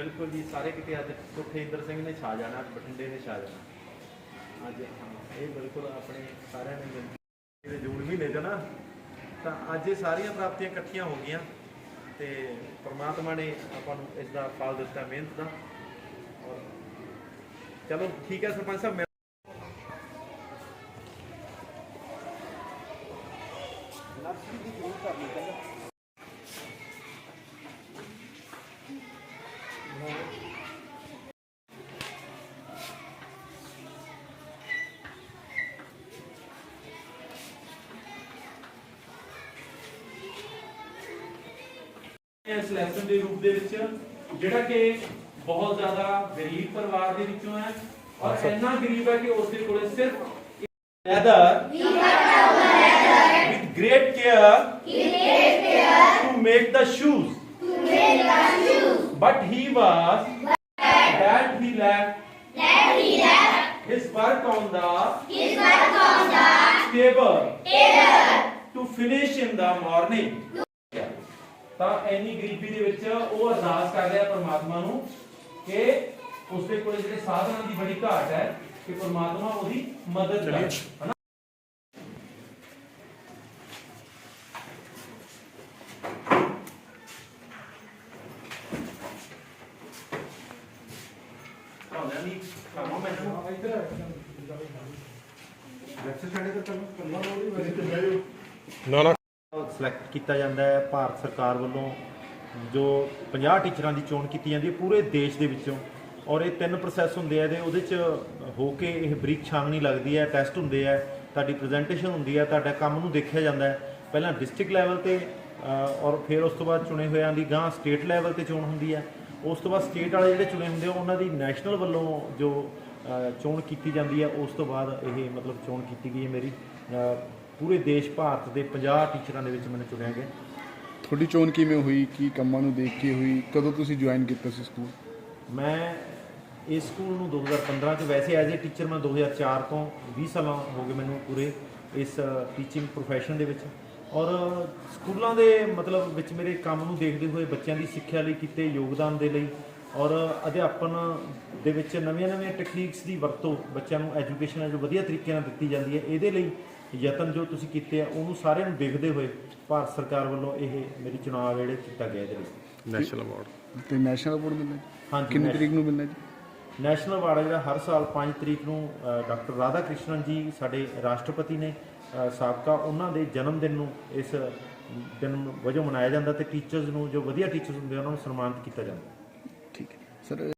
ਬਿਲਕੁਲ ਜੀ, ਸਾਰੇ ਕਿਤੇ ਅੱਜ ਸੁਖੇਂਦਰ ਸਿੰਘ ਨੇ ਛਾ ਜਾਣਾ ਬਠਿੰਡੇ ਨੇ ਛਾ ਜਾਣਾ। ਅੱਜ ਇਹ ਬਿਲਕੁਲ ਆਪਣੇ ਸਾਰਿਆਂ ਨੇ ਮਿਲ ਕੇ ਜੂਨ ਮਹੀਨੇ 'ਚ ਨਾ, ਤਾਂ ਅੱਜ ਇਹ ਸਾਰੀਆਂ ਪ੍ਰਾਪਤੀਆਂ ਇਕੱਠੀਆਂ ਹੋ ਗਈਆਂ ਤੇ ਪ੍ਰਮਾਤਮਾ ਨੇ ਆਪਾਂ ਨੂੰ ਇਸ ਦਾ ਫਲ ਦਿੱਤਾ ਮਿਹਨਤ ਦਾ। ਔਰ ਚਲੋ ਠੀਕ ਹੈ ਸਰਪੰਚ ਸਾਹਿਬ, ਮੈਂ ਇਸ ਲੈਸਨ ਦੇ ਰੂਪ ਦੇ ਵਿੱਚ ਜਿਹੜਾ ਕਿ ਬਹੁਤ ਜ਼ਿਆਦਾ ਗਰੀਬ ਪਰਿਵਾਰ ਦੇ ਵਿੱਚੋਂ ਹੈ ਔਰ ਇੰਨਾ ਗਰੀਬ ਹੈ ਕਿ ਉਸ ਦੇ ਕੋਲੇ ਸਿਰਫ leather with great care to make the shoes but he was that he left his work on the table to finish in the morning ਤਾਂ ਇੰਨੀ ਗਰੀਬੀ ਦੇ ਵਿੱਚ ਉਹ ਅਰਦਾਸ ਕਰ ਰਿਹਾ ਪਰਮਾਤਮਾ ਨੂੰ ਕਿ ਉਸ ਦੇ ਕੋਲ ਜਿਹੜੇ ਸਾਧਨਾਂ ਦੀ ਬੜੀ ਘਾਟ ਹੈ ਕਿ ਪਰਮਾਤਮਾ ਉਹਦੀ ਮਦਦ ਕਰੇ ਹਨਾ? ਨਾ ਨਾ। ਸਿਲੈਕਟ ਕੀਤਾ ਜਾਂਦਾ ਹੈ ਭਾਰਤ ਸਰਕਾਰ ਵੱਲੋਂ, ਜੋ 50 ਟੀਚਰਾਂ ਦੀ ਚੋਣ ਕੀਤੀ ਜਾਂਦੀ ਹੈ ਪੂਰੇ ਦੇਸ਼ ਦੇ ਵਿੱਚੋਂ। ਔਰ ਇਹ ਤਿੰਨ ਪ੍ਰੋਸੈਸ ਹੁੰਦੇ ਆ ਇਹਦੇ, ਉਹਦੇ ਚ ਹੋ ਕੇ ਇਹ ਬਰੀਕ ਛਾਨਣੀ ਲੱਗਦੀ ਹੈ ਟੈਸਟ ਹੁੰਦੇ ਆ, ਤੁਹਾਡੀ ਪ੍ਰੈਜੈਂਟੇਸ਼ਨ ਹੁੰਦੀ ਹੈ ਤੁਹਾਡਾ ਕੰਮ ਨੂੰ ਦੇਖਿਆ ਜਾਂਦਾ ਹੈ। ਪਹਿਲਾਂ ਡਿਸਟ੍ਰਿਕਟ ਲੈਵਲ ਤੇ ਔਰ ਫਿਰ ਉਸ ਤੋਂ ਬਾਅਦ ਚੁਣੇ ਹੋਇਆਂ ਦੀ ਗਾਂ ਸਟੇਟ ਲੈਵਲ ਤੇ ਚੋਣ ਹੁੰਦੀ ਹੈ। ਉਸ ਤੋਂ ਬਾਅਦ ਸਟੇਟ ਵਾਲੇ ਜਿਹੜੇ ਚੁਣੇ ਹੁੰਦੇ ਆ, ਉਹਨਾਂ ਦੀ ਨੈਸ਼ਨਲ ਵੱਲੋਂ ਜੋ ਚੋਣ ਕੀਤੀ ਜਾਂਦੀ ਹੈ, ਉਸ ਤੋਂ ਬਾਅਦ ਇਹ ਮਤਲਬ ਚੋਣ ਕੀਤੀ ਗਈ ਹੈ ਮੇਰੀ। ਪੂਰੇ ਦੇਸ਼ ਭਾਰਤ ਦੇ 50 ਟੀਚਰਾਂ ਦੇ ਵਿੱਚ ਮੈਨੂੰ ਚੁਣਿਆ ਗਿਆ। ਤੁਹਾਡੀ ਚੋਣ ਕਿਵੇਂ ਹੋਈ? ਕੀ ਕੰਮਾਂ ਨੂੰ ਦੇਖ ਕੇ ਹੋਈ? ਕਦੋਂ ਤੁਸੀਂ ਜੁਆਇਨ ਕੀਤਾ ਸੀ ਸਕੂਲ ਮੈਂ ਇਸ ਸਕੂਲ ਨੂੰ 2015 ਚ ਵੈਸੇ ਐਜ਼ ਅ ਟੀਚਰ ਮੈਂ 2004 ਤੋਂ 20 ਸਾਲਾਂ ਹੋ ਗਏ ਮੈਨੂੰ ਪੂਰੇ ਇਸ ਟੀਚਿੰਗ profession ਦੇ ਵਿੱਚ। ਔਰ ਸਕੂਲਾਂ ਦੇ ਮਤਲਬ ਵਿੱਚ ਮੇਰੇ ਕੰਮ ਨੂੰ ਦੇਖਦੇ ਹੋਏ ਬੱਚਿਆਂ ਦੀ ਸਿੱਖਿਆ ਲਈ ਕੀਤੇ ਯੋਗਦਾਨ ਦੇ ਲਈ ਔਰ ਅਧਿਆਪਨ ਦੇ ਵਿੱਚ ਨਵੀਆਂ-ਨਵੀਆਂ ਟੈਕਨੀਕਸ ਦੀ ਵਰਤੋਂ ਬੱਚਿਆਂ ਨੂੰ ਐਜੂਕੇਸ਼ਨ ਹੈ ਜੋ ਵਧੀਆ ਤਰੀਕੇ ਨਾਲ ਦਿੱਤੀ ਜਾਂਦੀ ਹੈ ਇਹਦੇ ਲਈ ਯਤਨ ਜੋ ਤੁਸੀਂ ਕੀਤੇ ਆ ਉਹਨੂੰ ਸਾਰਿਆਂ ਨੂੰ ਦੇਖਦੇ ਹੋਏ ਭਾਰਤ ਸਰਕਾਰ ਵੱਲੋਂ ਇਹ ਮੇਰੀ ਚੁਣਾਵ ਜਿਹੜੇ ਕੀਤਾ ਗਿਆ ਇਹਦੇ ਲਈ। ਨੈਸ਼ਨਲ ਅਵਾਰਡ ਤੇ ਨੈਸ਼ਨਲ ਅਵਾਰਡ ਮਿਲਣਾ ਜੀ? ਹਾਂਜੀ, ਕਿੰਨੀ ਤਰੀਕ ਨੂੰ ਮਿਲਣਾ ਜੀ? ਨੈਸ਼ਨਲ ਅਵਾਰਡ ਜਿਹੜਾ ਹਰ ਸਾਲ 5 ਤਰੀਕ ਨੂੰ ਡਾਕਟਰ ਰਾਧਾ ਕ੍ਰਿਸ਼ਨਨ ਜੀ ਸਾਡੇ ਰਾਸ਼ਟਰਪਤੀ ਨੇ ਸਾਬਕਾ ਉਹਨਾਂ ਦੇ ਜਨਮ ਦਿਨ ਨੂੰ ਇਸ ਦਿਨ ਵਜੋਂ ਮਨਾਇਆ ਜਾਂਦਾ ਤੇ ਟੀਚਰਸ ਨੂੰ ਜੋ ਵਧੀਆ ਟੀਚਰਸ ਹੁੰਦੇ ਉਹਨਾਂ ਨੂੰ ਸਨਮਾਨਿਤ ਕੀਤਾ ਜਾਂਦਾ। ਠੀਕ ਹੈ ਸਰ